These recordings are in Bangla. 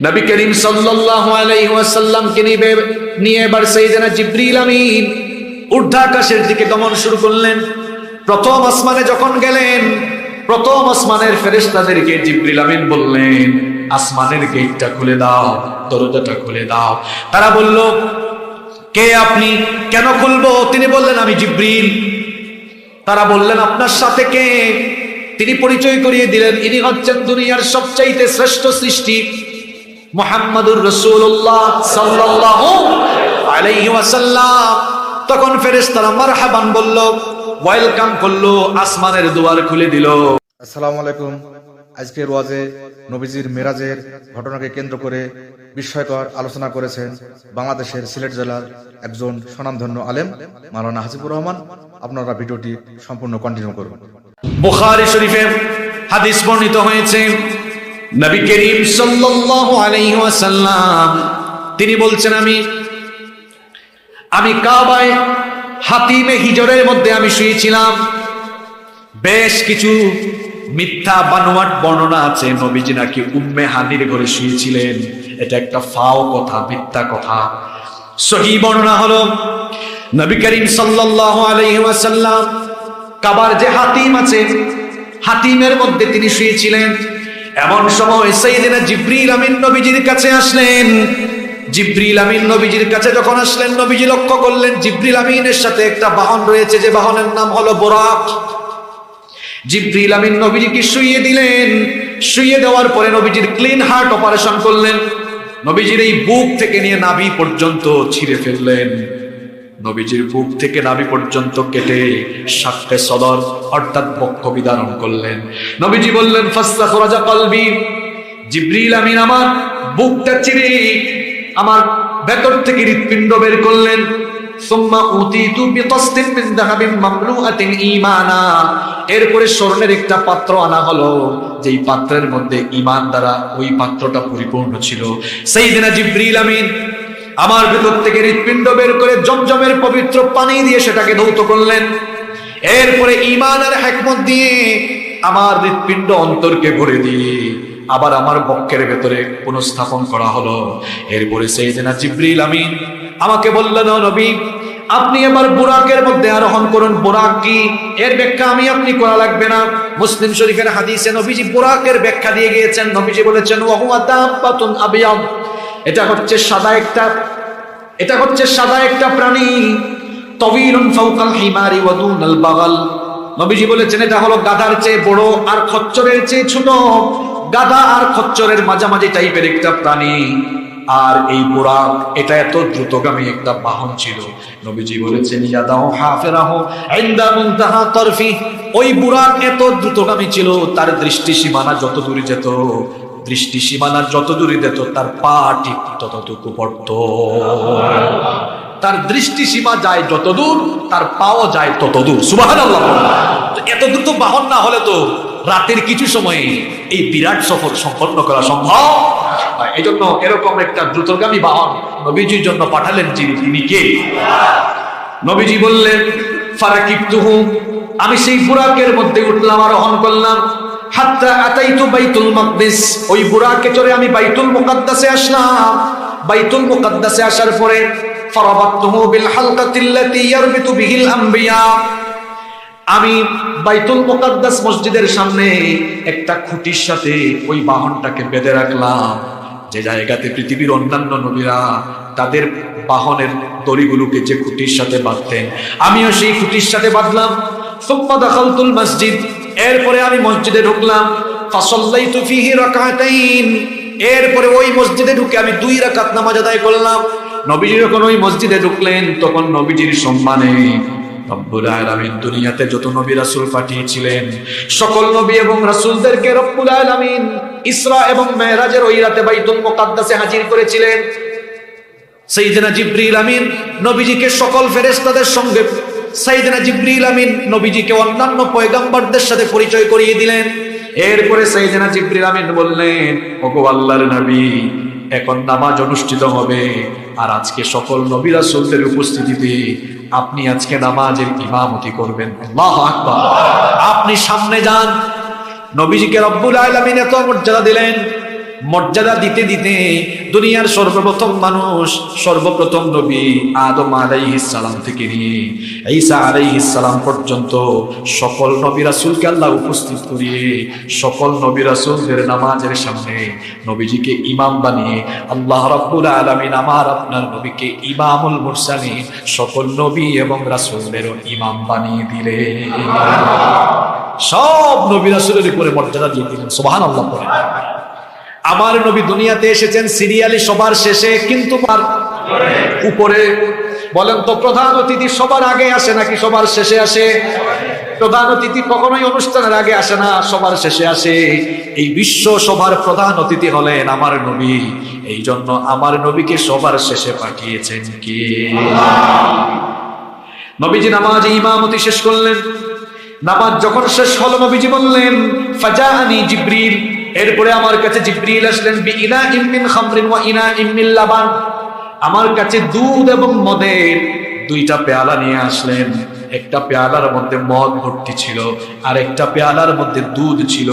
নবী করিম সাল্লাল্লাহু আলাইহি ওয়াসাল্লামকে নিয়ে নিয়ে এবার সাইয়েদনা জিবরিল আমিন ঊর্ধ্বাকাশের দিকে গমন শুরু করলেন। প্রথম আসমানে যখন গেলেন, প্রথম আসমানের ফেরেশতাদেরকে জিবরিল আমিন বললেন, আসমানের গেটটা খুলে দাও, দরজাটা খুলে দাও। তারা বলল, কে আপনি? কেন খুলবো? তিনি বললেন, আমি জিবরিল। তারা বললেন, আপনার সাথে কে? তিনি পরিচয় করিয়ে দিলেন, ইনি হচ্ছেন দুনিয়ার সবচাইতে শ্রেষ্ঠ সৃষ্টি। মোহাম্মদুর রসুল্লাহ সাল্লাল্লাহু আলাইহি ওয়াসাল্লাম। তখন ফেরেশতারা মারহাবান বলল ওয়েলকাম করল আসমানের দুয়ার খুলে দিল। আসসালামু আলাইকুম। আজকের ওয়াজে নবীজির মেরাজের ঘটনাকে কেন্দ্র করে বিস্ময়কর আলোচনা করেছেন বাংলাদেশের সিলেট জেলার একজন স্বনামধন্য আলেম মালানা হাসিবুর রহমান। আপনারা ভিডিওটি সম্পূর্ণ কন্টিনিউ করুন। বুখারী শরীফে হাদিস বর্ণিত হয়েছে নবী করিম সাল্লাল্লাহু আলাইহি ওয়াসাল্লাম, তিনি বলছেন, আমি আমি কাবায় হাতিমে হিজরের মধ্যে আমি শুয়েছিলাম। বেশ কিছু মিথ্যা বানোয়াট বর্ণনা আছে, নবীজি নাকি উম্মে হানির ঘরে শুয়েছিলেন। এটা একটা ফাও কথা, মিথ্যা কথা। সহি বর্ণনা হলো, নবী করিম সাল্লাল্লাহু আলাইহি ওয়াসাল্লাম কাবার যে হাতিম আছে, হাতিমের মধ্যে তিনি শুয়েছিলেন। এমন সময় সাইয়েদিনা জিব্রিল আমিন নবীজির কাছে আসলেন। জিব্রিল আমিন নবীজির কাছে যখন আসলেন, নবীজি লক্ষ্য করলেন জিব্রিল আমিনের সাথে একটা বাহন রয়েছে, যে বাহনের নাম হলো বোরাক। জিব্রিল আমিন নবীজিকে শুইয়ে দিলেন। শুইয়ে দেওয়ার পরে নবীজির ক্লিন হার্ট অপারেশন করলেন। নবীজির এই বুক থেকে নিয়ে নাভি পর্যন্ত ছিঁড়ে ফেললেন। নবীজির বুক থেকে নাভি পর্যন্ত কেটে সাক্ষে সদর অর্থাৎ বক্ষ বিদারণ করলেন। নবীজি বললেন ফাস্তা খরাজা কলবি, জিব্রিল আমিন আমার বুকটা চিরে আমার ভেতর থেকে হৃৎপিণ্ড বের করলেন। এরপরে স্বর্ণের একটা পাত্র আনা হলো, যেই পাত্রের মধ্যে ইমান দ্বারা ওই পাত্রটা পরিপূর্ণ ছিল। সেই দিনা জিব্রিল আমিন আমার ভেতর থেকে হৃৎপিণ্ড বের করে জমজমের পবিত্র পানি দিয়ে সেটাকে ধৌত করলেন। এরপরে ঈমান আর হিকমত দিয়ে আমার হৃৎপিণ্ড অন্তরকে ভরে দিয়ে আবার আমার বক্ষের ভেতরে পুনঃস্থাপন করা হলো। এরপরে সেইদিনা জিব্রিল আমিন আমাকে বললেন "ও নবী, আপনি এবার বুরাকের মধ্যে আরোহণ করুন। বুরাক কি? এর ব্যাখ্যা আমি আপনি করা লাগবে না। মুসলিম শরীফের হাদিসে নবীজি বুরাকের ব্যাখ্যা দিয়ে গিয়েছেন। নবীজি বলেছেন ওয়াহুয়া দাব্বাতুন আবিয়াদ এটা হচ্ছে সাদা একটা, এটা হচ্ছে সাদা একটা প্রাণী। তবিলুন ফাওকাল হিমারি ওয়া দুনাল বাগাল। নবীজি বলেছেন, এটা হলো গাধার চেয়ে বড় আর খচ্চরের চেয়ে ছোট। গাধা আর খচ্চরের মাঝামাঝি টাইপের একটা প্রাণী। আর এই বুরাক, এটা এত দ্রুতগামী একটা বাহন ছিল। নবীজি বলেছেন ইয়াদাহু হাফিরাহু ইনদা মুনতাহা তরফি। ওই বুরাক এত দ্রুতগামী ছিল, তার দৃষ্টি সীমানা যত দূরে যেত দৃষ্টি সীমানার যত দূরে যেত তার পা ঠিক ততটুকু পড়ত। তার দৃষ্টি সীমা যায় যত দূর তার পাও যায় তত দূর তো এত দ্রুত বাহন না হলে তো রাতের কিছু সময়ে এই বিরাট সফর সম্পন্ন করা সম্ভব এই জন্য এরকম একটা দ্রুতগামী বাহন নবীজির জন্য পাঠালেন যিনি তিনি কে? নবীজি বললেন, ফারাকিবতুহু। আমি সেই বুরাকের মধ্যে উঠলাম, আরোহণ করলাম। আতাইতু বাইতুল ওই আমি বাইতুল আসলাম। বাইতুল আসার পরে আমি বাইতুল মুকাদ্দাস মসজিদের সামনে একটা খুঁটির সাথে ওই বাহনটাকে বেঁধে রাখলাম। যে জায়গাতে পৃথিবীর অন্যান্য নবীরা তাদের বাহনের দড়িগুলোকে যে খুঁটির সাথে বাঁধতেন, আমিও সেই খুঁটির সাথে বাঁধলাম। মসজিদ এরপরে আমি মসজিদে ঢুকলাম, ফাসাল্লাইতু ফিহি রাকাতাইন। এরপরে ওই মসজিদে ঢুকে আমি দুই রাকাত নামাজ আদায় করলাম। নবীজি যখন ওই মসজিদে ঢুকলেন, তখন নবীজির সম্মানে রব্বুল আলামিন দুনিয়াতে যত নবী রাসূল পাঠিয়েছিলেন, সকল নবী এবং ইসরা এবং ওই রাতে হাজির করেছিলেন। আমিন নবীজিকে সকল ফেরেশতাদের সঙ্গে সাইয়েদনা জিবরিল আমিন নবীজিকে অন্যান্য পয়গাম্বরদের সাথে পরিচয় করিয়ে দিলেন। এরপরে সাইয়েদনা জিবরিল আমিন বললেন, ওগো আল্লাহর নবী, এখন নামাজ অনুষ্ঠিত হবে। আর আজকে সকল নবী রাসূলদের উপস্থিতিতে আপনি আজকে নামাজের ইমামতি করবেন। আপনি সামনে যান। নবীজিকে রব্বুল আলামিন এত মর্যাদা দিলেন। মর্যাদা দিতে দিতে দুনিয়ার সর্বপ্রথম মানুষ, সর্বপ্রথম নবী আদম সালাম থেকে নিয়ে ঈসা সালাম পর্যন্ত সকল নবী রাসূলকে আল্লাহ উপস্থিত করিয়ে সকল নবী রাসূলদের নামাজের সামনে নবীজিকে ইমাম বানিয়ে আল্লাহ রাব্বুল আলামিন আমার আপনার নবীকে ইমামুল মুরসালিন সকল নবী এবং রাসূলদেরও ইমাম বানিয়ে দিলেন। সব নবী রাসূলের উপরে মর্যাদা দিয়ে দিলেন, সুবহানাল্লাহ বলে আমার নবী দুনিয়াতে এসেছেন, সিরিয়ালি সবার শেষে, কিন্তু উপরে। বলেন তো, প্রধান অতিথি সবার আগে আসে নাকি সবার শেষে আসে? প্রধান অতিথি কখনোই অনুষ্ঠানের আগে আসে না, সবার শেষে আসে। এই বিশ্ব সবার প্রধান অতিথি হলেন আমার নবী। এই জন্য আমার নবীকে সবার শেষে পাঠিয়েছেন কে? নবীজি নামাজ ইমামতি শেষ করলেন। নামাজ যখন শেষ হলো, নবীজি বললেন, ফাজাআনি জিব্রিল। এরপরে আমার কাছে জিব্রিল আসলেন বি ইনা ইমিন খামরিন ওয়া ইনা ইমিল লাবান। আমার কাছে দুধ এবং মদের দুইটা পেয়ালা নিয়ে আসলেন। একটা পেয়ালার মধ্যে মদ ভর্তি ছিল, আর একটা পেয়ালার মধ্যে দুধ ছিল।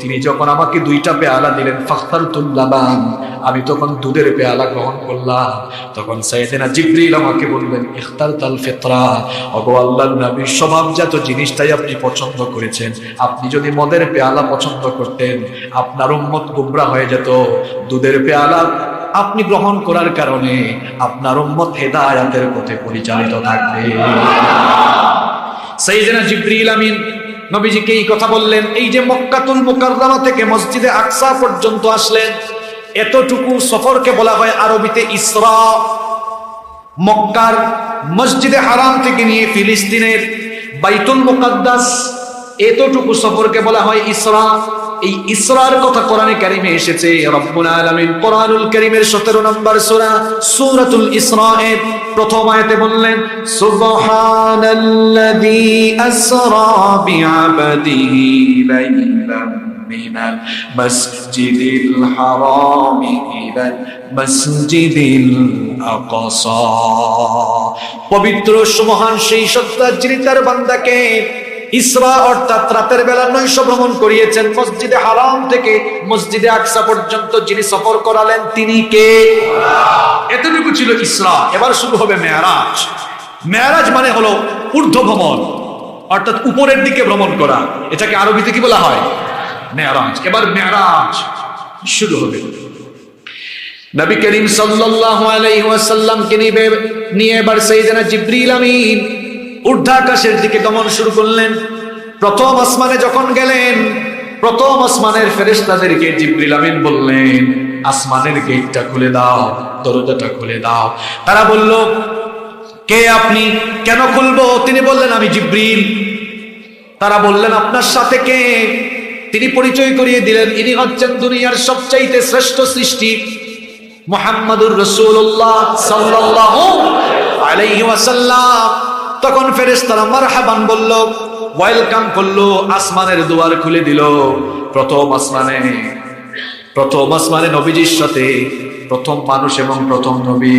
তিনি যখন আমাকে দুইটা পেয়ালা দিলেন ফাখতার তুল্লাবান আমি তখন দুধের পেয়ালা গ্রহণ করলাম। তখন সাইয়েদেনা জিব্রিল আমাকে বললেন ইখতার তাল ফেতরা। অগো আল্লাহর নবীর স্বভাবজাত জিনিসটাই আপনি পছন্দ করেছেন। আপনি যদি মদের পেয়ালা পছন্দ করতেন, আপনার উম্মত গুমরা হয়ে যেত। দুধের পেয়ালা আপনি গ্রহণ করার কারণে আপনার উম্মত হেদায়াতের পথে পরিচালিত থাকবে। সাইয়েদেনা জিব্রিল আমিন নবীজিকে এই কথা বললেন, এই যে মক্কাতুল মুকাররমা থেকে মসজিদে আকসা পর্যন্ত আসলেন, এতটুকু সফরকে বলা হয় আরবিতে ইসরা। মক্কার মসজিদে হারাম থেকে নিয়ে ফিলিস্তিনের বাইতুল মুকাদ্দাস এতটুকু সফরকে বলা হয় ইসরা। এই ইসরার কথা কোরআনে কারিমে এসেছে, রব্বুল আলামিন কোরআনুল কারিমের 17 নম্বর সূরা, সূরাতুল ইসরা এর প্রথম আয়াতে বললেন, সুবহানাল্লাযী আসরা বিআবাদিহি লাইলা মিনাল মাসজিদিল হারাম ইলাল মসজিদিল আকসা। পবিত্র সুবহান সেই সত্তা যিনি তার বান্দাকে ইসরা অর্থাৎ রাতের বেলা নৈশ ভ্রমণ করিয়েছেন। মসজিদে হারাম থেকে মসজিদে আকসা পর্যন্ত যিনি সফর করালেন, তিনি কে? এতটুকু ছিল ইসরা। এবার শুরু হবে মেয়ারাজ। মেয়ারাজ মানে হলো ঊর্ধ্ব ভ্রমণ অর্থাৎ উপরের দিকে ভ্রমণ করা। এটাকে আরবিতে কি বলা হয়? মেয়ারাজ। এবার মেয়ারাজ শুরু হবে। নবী করিম সাল্লাল্লাহু আলাইহি ওয়াসাল্লামকে নিয়ে নিয়ে এবার সাইয়েদনা জিবরিল আমিন ঊর্ধ্বাকাশের দিকে গমন শুরু করলেন। প্রথম আসমানে যখন গেলেন, প্রথম আসমানের ফেরেশতাদেরকে জিবরিল আমিন বললেন, আসমানের গেটটা খুলে দাও, দরজাটা খুলে দাও। তারা বলল, কে আপনি? কেন খুলবো? তিনি বললেন, আমি জিবরিল। তারা বললেন, আপনার সাথে কে? তিনি পরিচয় করিয়ে দিলেন, ইনি হচ্ছেন দুনিয়ার সবচাইতে শ্রেষ্ঠ সৃষ্টি, মোহাম্মদুর রসুল্লাহ সাল্লাল্লাহু আলাইহি ওয়াসাল্লাম। তখন ফেরেশতারা মারহাবান বলল, ওয়েলকাম করল, আসমানের দুয়ার খুলে দিল। প্রথম আসমানে প্রথম আসমানে নবীজির সাথে প্রথম মানুষ এবং প্রথম নবী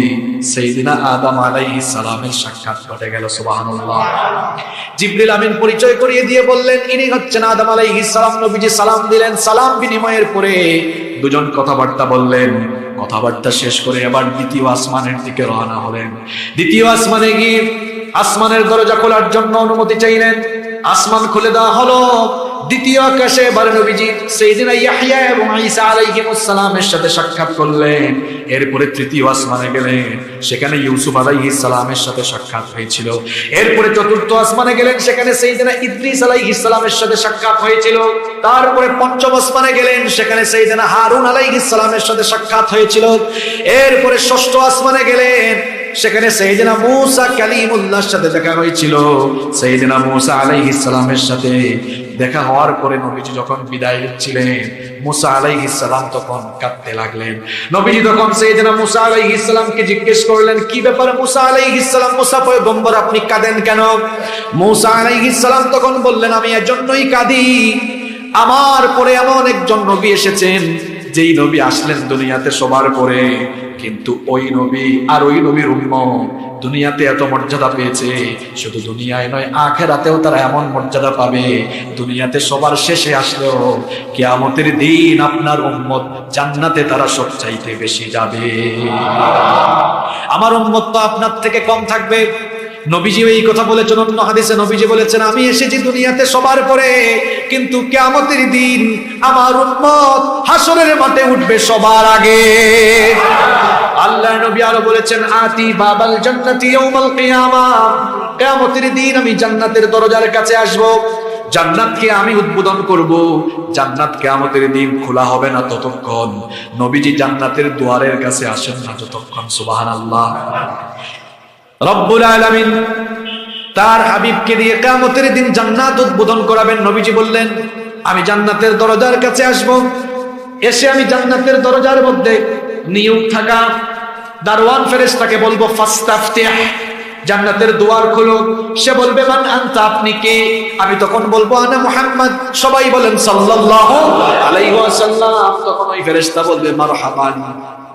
সেই সেইদিনা আদম আলাইহিস সালামের সাক্ষাৎ ঘটে গেল, সুবহানাল্লাহ। জিবরিল আমিন পরিচয় করিয়ে দিয়ে বললেন, ইনি হচ্ছেন আদম আলাইহিস সালাম। নবীজি সালাম দিলেন, সালাম বিনিময়ের পরে দুজন কথাবার্তা বললেন। কথাবার্তা শেষ করে এবার দ্বিতীয় আসমানের দিকে রওনা হলেন। দ্বিতীয় আসমানে গিয়ে আসমানের দরজা খোলার জন্য অনুমতি চাইলেন। আসমান খুলে দেওয়া হলো। দ্বিতীয় আকাশে এবার নবীজি সেইদিনা ইয়াহিয়া এবং ঈসা আলাইহিমুস সালামের সাথে সাক্ষাৎ করলেন। এরপরে তৃতীয় আসমানে গেলেন। সেখানে ইউসুফ আলাইহিস সালামের সাথে সাক্ষাৎ হয়েছিল। এরপরে চতুর্থ আসমানে গেলেন। সেখানে সেইদিনা ইদ্রিস আলাইহিস সালামের সাথে সাক্ষাৎ হয়েছিল। তারপরে পঞ্চম আসমানে গেলেন। সেখানে সেই সেইদিনা হারুন আলাইহিস সালামের সাথে সাক্ষাৎ হয়েছিল। এরপরে ষষ্ঠ আসমানে গেলেন। সেখানে সেইদিনা মূসা কালিমুল্লাহর সাথে দেখা হয়েছিল। সেইদিনা মূসা আলাইহিস সালামের সাথে দেখা হওয়ার পরে নবীজি যখন বিদায় নিচ্ছিলেন, মুসা আলাইহিস সালাম তখন কাঁদতে লাগলেন। নবীজি তখন সেইদিনা মুসা আলাইহিস সালামকে জিজ্ঞেস করলেন, কি ব্যাপারে মুসা আলাইহিস সালাম? মুসা পয়গম্বর, আপনি কাঁদেন কেন? মুসা আলাইহিস সালাম তখন বললেন, আমি এজন্যই কাঁদি। আমার পরে এমন একজন নবী এসেছেন, যেই নবী আসলেন দুনিয়াতে সবার পরে। কিন্তু ওই নবী আর ওই নবীর উম্মত দুনিয়াতে এত মর্যাদা পেয়েছে। শুধু দুনিয়ায় নয়, আখেরাতেও তারা এমন মর্যাদা পাবে। দুনিয়াতে সবার শেষে আসলো, কেয়ামতের দিন আপনার উম্মত জান্নাতে তারা সব চাইতে বেশি যাবে। আমার উম্মত তো আপনার থেকে কম থাকবে। নবীজি এই কথা বলেছেন, অন্য হাদিসে নবীজি বলেছেন, আমি এসেছি দুনিয়াতে সবার পরে, কিন্তু কেয়ামতের দিন আমার উম্মত হাসরের মাঠে উঠবে সবার আগে। আল্লাহ নবী আরও বলেছেন, আতি বাবাল জান্নাতি ইয়াউমাল কিয়ামা। দিন আমি জান্নাতের দরজার কাছে আসব, জান্নাতকে আমি উদ্বোধন করব, জান্নাত কিয়ামতের দিন খোলা হবে না ততক্ষণ। নবীজি জান্নাতের দুয়ারের কাছে আসেন না ততক্ষণ সুবহানাল্লাহ। রব্বুল আলামিন তার হাবিবকে দিয়ে কিয়ামতের দিন জান্নাত উদ্বোধন করাবেন। নবীজি বললেন, আমি জান্নাতের দরজার কাছে আসব। এসে আমি জান্নাতের দরজার মধ্যে নিয়োগ থাকা দারওয়ান ফেরেশতাকে বলব, ফাস্তাফতিহ, জান্নাতের দুয়ার খোলো। সে বলবে, মান আনতা, আপনি কে? আমি তখন বলব, আনা মুহাম্মদ। সবাই বলেন, সাল্লাল্লাহু আলাইহি ওয়াসাল্লাম। তখন ওই ফেরেশতা বলবে, মারহাবান।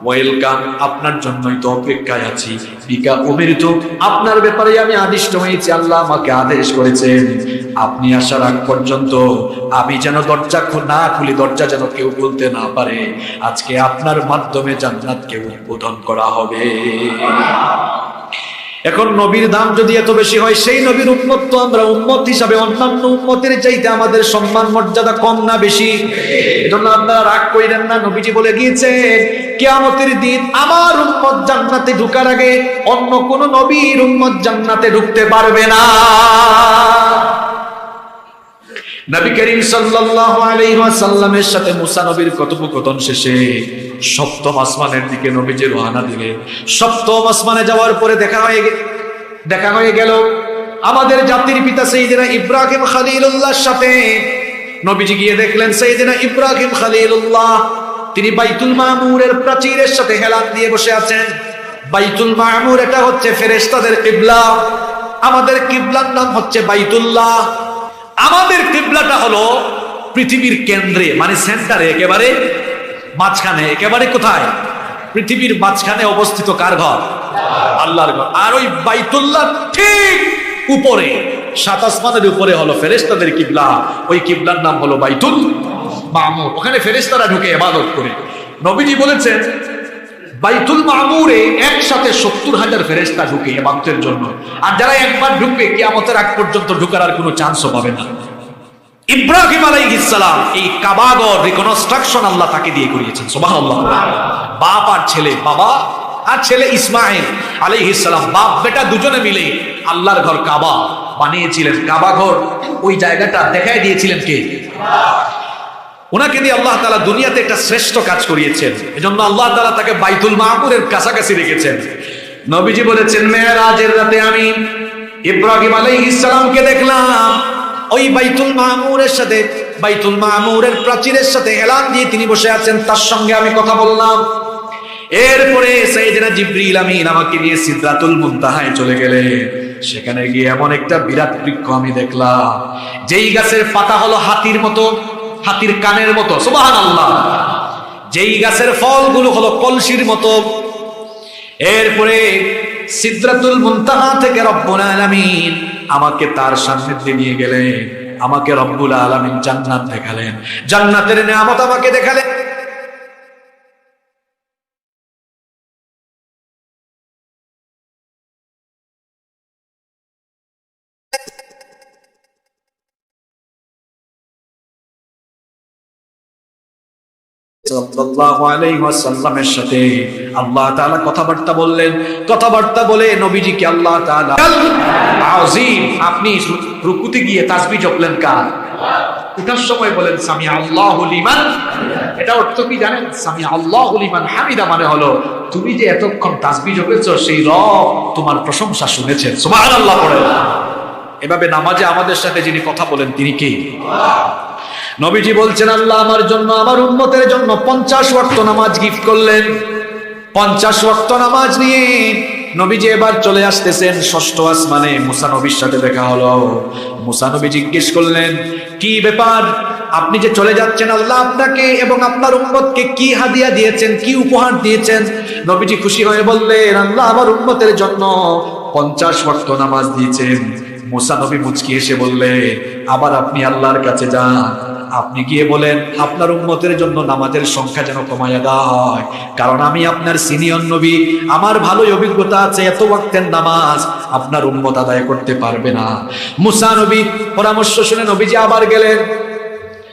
ওয়েলকাম, আপনার জন্যই তো অপেক্ষায় আছি। বিকা উমিরত আপনার ব্যাপারে আমি আদিষ্ট হয়েছি, আল্লাহ আমাকে আদেশ করেছেন। আপনি আসার আগ পর্যন্ত আমি যেন দরজা না খুলি, দরজা যেন কেউ খুলতে না পারে। আজকে আপনার মাধ্যমে জান্নাতকে উদ্বোধন করা হবে। এখন নবীর দাম যদি এত বেশি হয়, সেই নবীর উন্মত তো আমরা উন্মত হিসাবে অন্যান্য উন্মতের চাইতে আমাদের সম্মান মর্যাদা কম না বেশি। এজন্য আপনারা রাগ কইলেন না, নবীজি বলে গিয়েছে কিয়ামতের দিন আমার উম্মত জান্নাতে ঢুকার আগে অন্য কোন নবীর উম্মত জান্নাতে ঢুকতে পারবে না। নবী করিম সাল্লাল্লাহু আলাইহি ওয়াসাল্লামের সাথে মুসা নবীর কথোপকথন শেষে সপ্তম আসমানের দিকে নবীজি রওনা দিলেন সপ্তম আসমানে যাওয়ার পরে দেখা হয়ে দেখা হয়ে গেল, আমাদের জাতির পিতা সেইদিনা ইব্রাহিম খালিলুল্লাহর সাথে। নবীজি গিয়ে দেখলেন সেইদিনা ইব্রাহিম খালিলুল্লাহ, তিনি বাইতুল মামুরের প্রাচীরের সাথে হেলান দিয়ে বসে আছেন। বাইতুল মামুর এটা হচ্ছে ফেরেশতাদের কিবলা। আমাদের কিবলার নাম হচ্ছে বাইতুল্লাহ। আমাদের কিবলাটা হলো পৃথিবীর কেন্দ্রে মানে সেন্টারে, একেবারে মাঝখানে, একেবারে কোথায়? পৃথিবীর মাঝখানে অবস্থিত কার ঘর? আল্লাহর ঘর। আর ওই বাইতুল্লাহ ঠিক উপরে, সাত আসমানের উপরে হলো ফেরেশতাদের কিবলা। ওই কিবলার নাম হলো বাইতুল মামুর। ওখানে ফেরেশতারা ঢুকে ইবাদত করে। নবীজি বলেছেন, বাইতুল মামুরে একসাথে সত্তর হাজার ফেরেস্তা ঢুকে এবাদতের জন্য। আর যারা একবার ঢুকবে, কিয়ামতের আগ পর্যন্ত ঢুকার আর কোনো চান্সও পাবে না। ইব্রাহিম আলাইহিস সালাম এই কাবাগর রিকনস্ট্রাকশন আল্লাহ তাকে দিয়ে করিয়েছেন, সুবহানাল্লাহ। বাপ আর ছেলে, বাবা আর ছেলে ইসমাইল আলাইহিস সালাম, বাপ বেটা দুজনে মিলে আল্লাহর ঘর কাবা বানিয়েছিলেন। কাবা ঘর ওই জায়গাটা দেখাই দিয়েছিলেন কে? ওনাকে দিয়ে আল্লাহ তালা দুনিয়াতে একটা শ্রেষ্ঠ কাজ করিয়েছেন। এজন্য আল্লাহ তালা তাকে বাইতুল মাহমুরের কাছাকাছি রেখেছেন। নবীজি বলেছেন মেয়েরাজের রাতে আমি ইব্রাহিম আলাই ইসলামকে দেখলাম। ওই বাইতুল মাহমুরের সাথে, বাইতুল মাহমুরের প্রাচীরের সাথে এলান দিয়ে তিনি বসে আছেন, তার সঙ্গে আমি কথা বললাম। এরপরে সাইয়েদনা জিবরিল আমিন আমাকে নিয়ে সিদরাতুল মুনতাহায় চলে গেলেন। সেখানে গিয়ে এমন একটা বিরাট বৃক্ষ আমি দেখলাম। যেই গাছের পাতা হলো হাতির মতো, হাতির কানের মতো, সুবহানাল্লাহ। যেই গাছের ফলগুলো হলো কলসির মতো। এরপরে সিদ্রাতুল মুনতাহা থেকে রব্বুল আলামিন আমাকে তার সান্নিধ্যে নিয়ে গেলেন আমাকে রব্বুল আলমিন জান্নাত দেখালেন। জান্নাতের নিয়ামত আমাকে দেখালেন। আল্লাহ আল্লাহ আল্লাহু এটা কি জানেন? আল্লাহু হামিদা মানে হলো, তুমি যে এতক্ষণ তাসবিহ জপেছো, সেই রব তোমার প্রশংসা শুনেছেন। সুবহানাল্লাহ পড়ে এভাবে নামাজে আমাদের সাথে যিনি কথা বলেন, তিনি কে? নবীজি বলছেন, আল্লাহ আমার জন্য, আমার উম্মতের জন্য পঞ্চাশ ওয়াক্ত নামাজ গিফট করলেন। পঞ্চাশ ওয়াক্ত নামাজ নিয়ে নবীজি এবার চলে আসতেছেন ষষ্ঠ আসমানে। মুসা নবীর সাথে দেখা হলো। মুসানবী জিজ্ঞেস করলেন, কি ব্যাপার? আপনি যে চলে যাচ্ছেন, আল্লাহ আপনাকে এবং আপনার উম্মতকে কি হাদিয়া দিয়েছেন, কি উপহার দিয়েছেন? নবীজি খুশি হয়ে বললেন, আল্লাহ আমার উম্মতের জন্য পঞ্চাশ ওয়াক্ত নামাজ দিয়েছেন। মুসা নবী মুচকি এসে বললে, আবার আপনি আল্লাহর কাছে যান। আপনি গিয়ে বলেন, আপনার উন্মতের জন্য নামাজের সংখ্যা যেন কমাইয়া দেওয়া হয়। কারণ আমি আপনার সিনিয়র নবী, আমার ভালোই অভিজ্ঞতা আছে এত ওয়াক্তের নামাজ আপনার উন্মত আদায় করতে পারবে না। মুসা নবী পরামর্শ শুনে নবীজি আবার গেলেন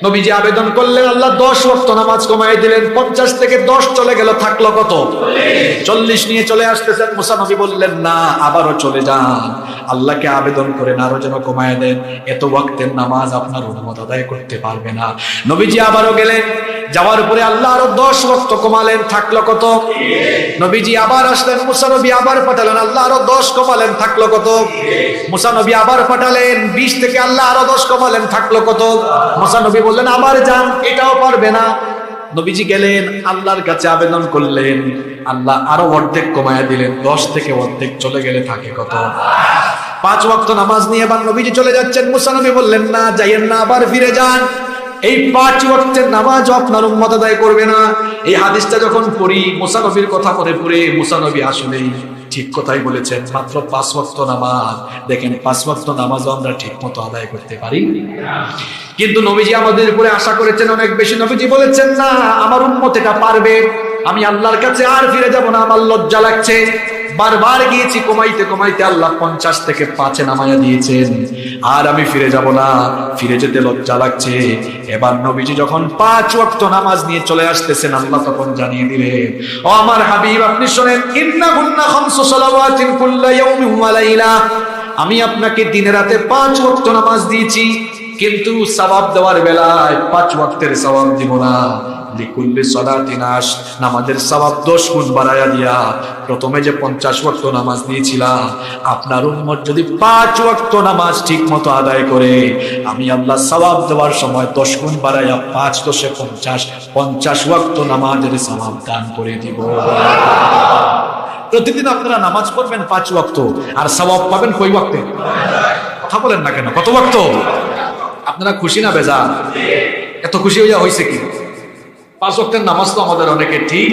নবীজি আবেদন করলেন, আল্লাহ দশ ওয়াক্ত নামাজ কমাই দিলেন, পঞ্চাশ থেকে দশ চলে গেল, থাকল কত? চল্লিশ নিয়ে চলে আসতেছেন মুসা নবী বললেন, না, আবারও চলে যান। আল্লাহকে আবেদন করেন, আরও যেন কমায় দেন। এত ওয়াক্তের নামাজ আপনার উন্মত আদায় করতে পারবে না। নবীজি আবারও গেলেন, যাওয়ার পরে আল্লাহ আরও দশ ওয়াক্ত কমালেন, থাকল কত? নবীজি আবার আসলেন মুসা নবী আবার পাঠালেন, আল্লাহ আরও দশ কমালেন, থাকল কত? মুসা নবী আবার পাঠালেন, বিশ থেকে আল্লাহ আরও দশ কমালেন, থাকল কত? মুসা নবী বললেন আবার যান এটাও পারবে না। নবীজি গেলেন, আল্লাহর কাছে আবেদন করলেন। আল্লাহ আরও অর্ধেক কমায়া দিলেন, দশ থেকে অর্ধেক চলে গেলে থাকে কত? পাঁচ ওয়াক্ত নামাজ নিয়ে এবার নবীজি চলে যাচ্ছেন। মুসা নবী বললেন, না, যাইয়েন না, আবার ফিরে যান। এই পাঁচ ওয়াক্তের নামাজ আপনার উম্মত আদায় করবে না। এই হাদিসটা যখন পড়ি, মুসা নবীর কথা করে পড়ে, মুসা নবী আসলেই ঠিক কথাই বলেছেন, মাত্র পাঁচ ভক্ত নামাজ। দেখেন, পাঁচ ভক্ত নামাজও আমরা ঠিক মতো আদায় করতে পারি। কিন্তু নবীজি আমাদের উপরে আশা করেছেন, অনেক বেশি নবীজি বলেছেন, না, আমার উন্মত এটা পারবে। আমি আল্লাহর কাছে আর ফিরে যাব না, আমার লজ্জা লাগছে। বারবার গিয়েছি, কমাইতে কমাইতে আল্লাহ পঞ্চাশ থেকে পাঁচে নামাইয়া দিয়েছেন। আর আমি ফিরে যাব না, ফিরে যেতে লজ্জা লাগছে। এবার নবীজি যখন পাঁচ ওয়াক্ত নামাজ নিয়ে চলে আসতেছেন, আল্লাহ তখন জানিয়ে দিলেন, ও আমার হাবিব, আপনি শোনেন, ইন্না গুন্না খামসু সালাওয়াতিন আমি আপনাকে দিনে রাতে পাঁচ ওয়াক্ত নামাজ দিয়েছি, কিন্তু সওয়াব দেওয়ার বেলায় পাঁচ ওয়াক্তের সওয়াব দিব না। লিকুল্লি সলাতিন আশ নামাজের সওয়াব গুণ দিয়া প্রথমে যে পঞ্চাশ ওয়াক্ত নামাজ আপনার যদি ওয়াক্ত নামাজ আদায় করে, আমি আল্লাহ দেওয়ার সময় দশ গুণ বাড়াইয়া পাঁচ দশে পঞ্চাশ পঞ্চাশ ওয়াক্ত নামাজের দান করে দিব। প্রতিদিন আপনারা নামাজ পড়বেন পাঁচ ওয়াক্ত, আর সওয়াব পাবেন কই ওয়াক্তে? কথা বলেন না কেন, কত ওয়াক্ত? আপনারা খুশি না বেজা এত খুশি হইয়া হয়েছে কি? পাঁচ নামাজ তো আমাদের অনেকে ঠিক।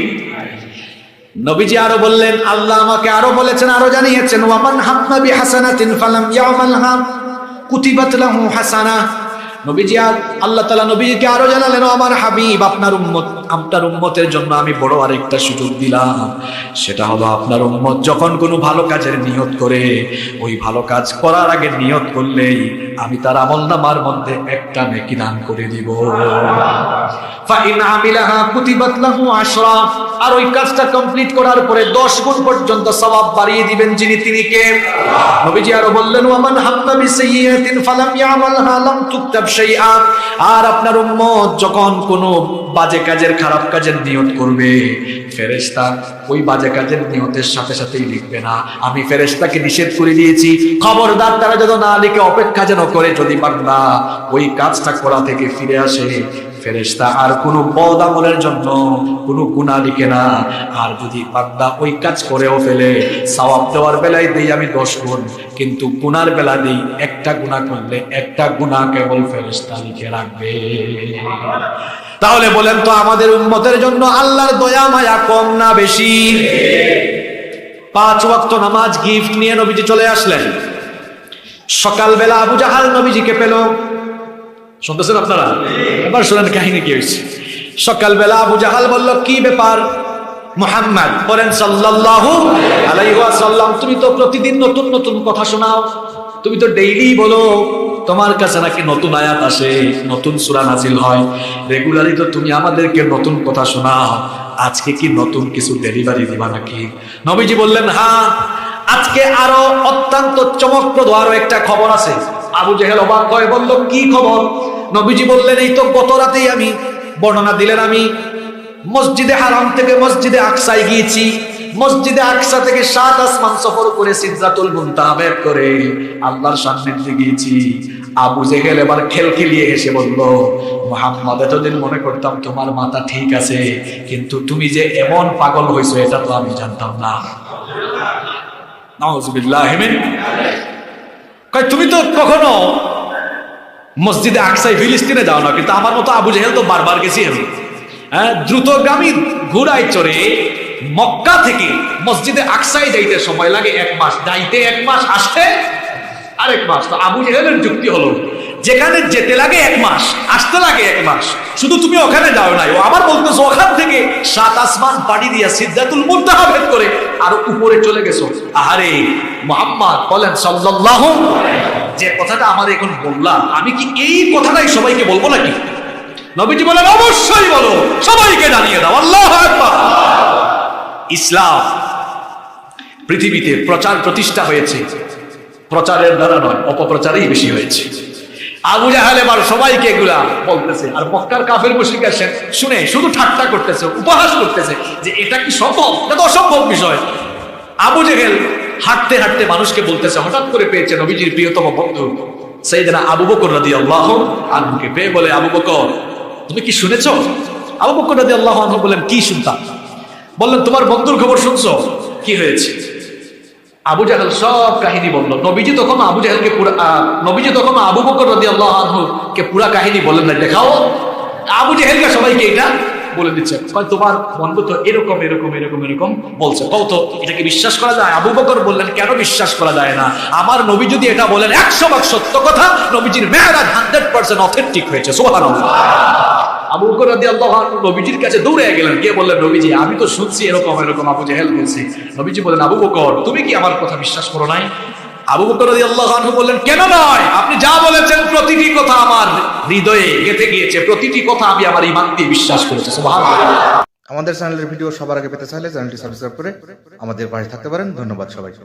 নবীজি আরও বললেন, আল্লাহ আমাকে আরও বলেছেন, আরও জানিয়েছেন, ওয়ামান হামনাবি হাসানাতিন ফালাম ইয়ামালহা কুতিবাত লাহু হাসানা। নবীজি আল্লাহ তাআলা নবীজিকে আরও জানালেন আমার হাবিব, আপনার উম্মত। আপনার উম্মতের জন্য আমি বড় আরেকটা সুযোগ দিলাম। সেটা হলো আপনার উম্মত যখন কোনো ভালো কাজের নিয়ত করে, ওই ভালো কাজ করার আগে নিয়ত করলেই আমি তার আমল নামার মধ্যে একটা নেকি দান করে দিব। আর ওই কাজটা কমপ্লিট করার পরে 10 গুণ পর্যন্ত বাড়িয়ে দিবেন যিনি তিনি কে? নবীজি আরও বললেন, ওয়ামান হাম্মা বিসাইয়্যাতিন ফালাম তুকতাব শাইআ। আর আপনার উম্মত যখন কোনো বাজে কাজের খারাপ কাজের নিয়ত করবে। ফেরেস্তা ওই বাজে কাজের নিয়তের সাথে সাথেই লিখবে না। আমি ফেরেস্তাকে নিষেধ করে দিয়েছি। খবরদার তারা যেন না লিখে, অপেক্ষা যেন করে যদি বান্দা ওই কাজটা করা থেকে ফিরে আসে। ফেরেশতা, আর কোনো বদ আমলের জন্য কোনো গুণা লিখে না। আর যদি বান্দা ওই কাজ করেও ফেলে, সওয়াব দেওয়ার বেলায় দেই আমি দশ গুণ, কিন্তু গুনার বেলা দিই একটা গুণা করলে একটা গুণা কেবল ফেরেশতা লিখে রাখবে। তাহলে বলেন তো, আমাদের উম্মতের জন্য আল্লাহর দয়া, মায়া কম না বেশি? পাঁচ ওয়াক্ত নামাজ গিফট নিয়ে নবীজি চলে আসলেন। সকালবেলা আবু জাহাল নবীজিকে পেল। শুনতেছেন আপনারা? এবার শোনেন কাহিনী কি হয়েছে সকালবেলা আবু জাহাল বলল কি ব্যাপার? মুহাম্মদ? বলেন সাল্লাল্লাহু আলাইহি ওয়াসাল্লাম তুমি তো প্রতিদিন নতুন নতুন কথা শোনাও। তুমি তো ডেইলি বলো তোমার কাছে নাকি নতুন আয়াত আসে নতুন সূরা নাজিল হয়। রেগুলারই তো তুমি আমাদেরকে নতুন কথা শোনাও। আজকে কি নতুন কিছু ডেলিভারি দিবা নাকি? নবীজি বললেন হ্যাঁ আজকে আরও অত্যন্ত চমকপ্রদ আরও একটা খবর আছে। আবু জেহেল অবাক হয়ে বলল কি খবর? নবীজি বললেন, এই তো গত রাতেই আমি বর্ণনা দিলেন আমি। মসজিদে হারাম থেকে মসজিদে আকসায় গিয়েছি। মসজিদে আকসা থেকে সাত আসমান সফর করে সিদ্ধাতুল মুনতাহা বের করে আল্লাহর সান্নিধ্যে গিয়েছি। আবু জেহেল এবার খেল খেলিয়ে এসে বলল, মোহাম্মদ, এতদিন মনে করতাম তোমার মাথা ঠিক আছে, কিন্তু তুমি যে এমন পাগল হয়েছো এটা তো আমি জানতাম না। তুমি তো কখনো মসজিদে আকসাই ফিলিস্তিনে যাও না, কিন্তু আমার মতো আবু জেহেল তো বারবার গেছি আমি। হ্যাঁ দ্রুতগামী ঘোড়ায় চড়ে মক্কা থেকে মসজিদে আকসাই যাইতে সময় লাগে এক মাস। যাইতে এক মাস, আসতে আরেক মাস। তো আবু জেহেলের যুক্তি হলো, যেখানে যেতে লাগে এক মাস, আসতে লাগে এক মাস। শুধু তুমি ওখানে যাও নাই, ও আবার বলতেছো, ওখান থেকে সাত আসমান পাড়ি দিয়া সিদ্ধাতুল মুনতাহা ভেদ করে আর উপরে চলে গেছো। আহারে, মোহাম্মদ বলেন, সাল্লাল্লাহু যে কথাটা আমার এখন বললাম, আমি কি এই কথাটাই সবাইকে বলব নাকি? নবীজি বলেন, অবশ্যই বলো। সবাইকে জানিয়ে দাও, আল্লাহ ইসলাম পৃথিবীতে প্রচার প্রতিষ্ঠা হয়েছে। প্রচারের দ্বারা নয়, অপপ্রচারেই বেশি হয়েছে। আবু জাহাল এবার সবাইকে এগুলা বলতেছে। আর মক্কার কাফের মুশরিক আসেন শুনে, শুধু ঠাট্টা করতেছে, উপহাস করতেছে যে এটা কি সম্ভব এটা তো অসম্ভব বিষয়। আবু জেহেল হাঁটতে হাঁটতে মানুষকে বলতেছে, হঠাৎ করে পেয়েছে নবীজির প্রিয়তম বন্ধু সেইদিনা আবু বকর রাদি আল্লাহ আনহুকে। পেয়ে বলে, আবু বকর, তুমি কি শুনেছ? আবু বকর রাদি আল্লাহ আনহু বললেন, কি শুনতাম? বললেন, তোমার বন্ধুর খবর শুনছো? কি হয়েছে? আবু জাহেল সব কাহিনী বলল। নবীজি তখন আবু জাহেলকে পুরা নবীজি তখন আবু বকর রদি আল্লাহ কে পুরা কাহিনী বলেন না, দেখাও। আবু জাহেলকে সবাইকে এটা বলে দিচ্ছে। তোমার বন্ধু তো এরকম এরকম এরকম এরকম বলছে। কও তো, এটা বিশ্বাস করা যায়? আবু বকর বললেন, কেন বিশ্বাস করা যায় না? আমার নবী যদি এটা বলেন, একশো ভাগ সত্য কথা, নবীজির মেয়ারাজ হান্ড্রেড পার্সেন্ট অথেন্টিক হয়েছে সোহান আমি তো শুনছি এরকম এরকম, আবু জেহেল বলছে। নবীজি বলেন আবু বকর, তুমি কি আমার কথা বিশ্বাস করো নাই? আবু বকর রাদিয়াল্লাহু আনহু বললেন, কেন নয়? আপনি যা বলেছেন প্রতিটি কথা আমার হৃদয়ে গেঁথে গিয়েছে। প্রতিটি কথা আমি আমার ইমান দিয়ে বিশ্বাস করেছি। আমাদের চ্যানেলের ভিডিও সবার আগে পেতে চাইলে চ্যানেলটি সাবস্ক্রাইব করে আমাদের পাশে থাকতে পারেন। ধন্যবাদ সবাইকে।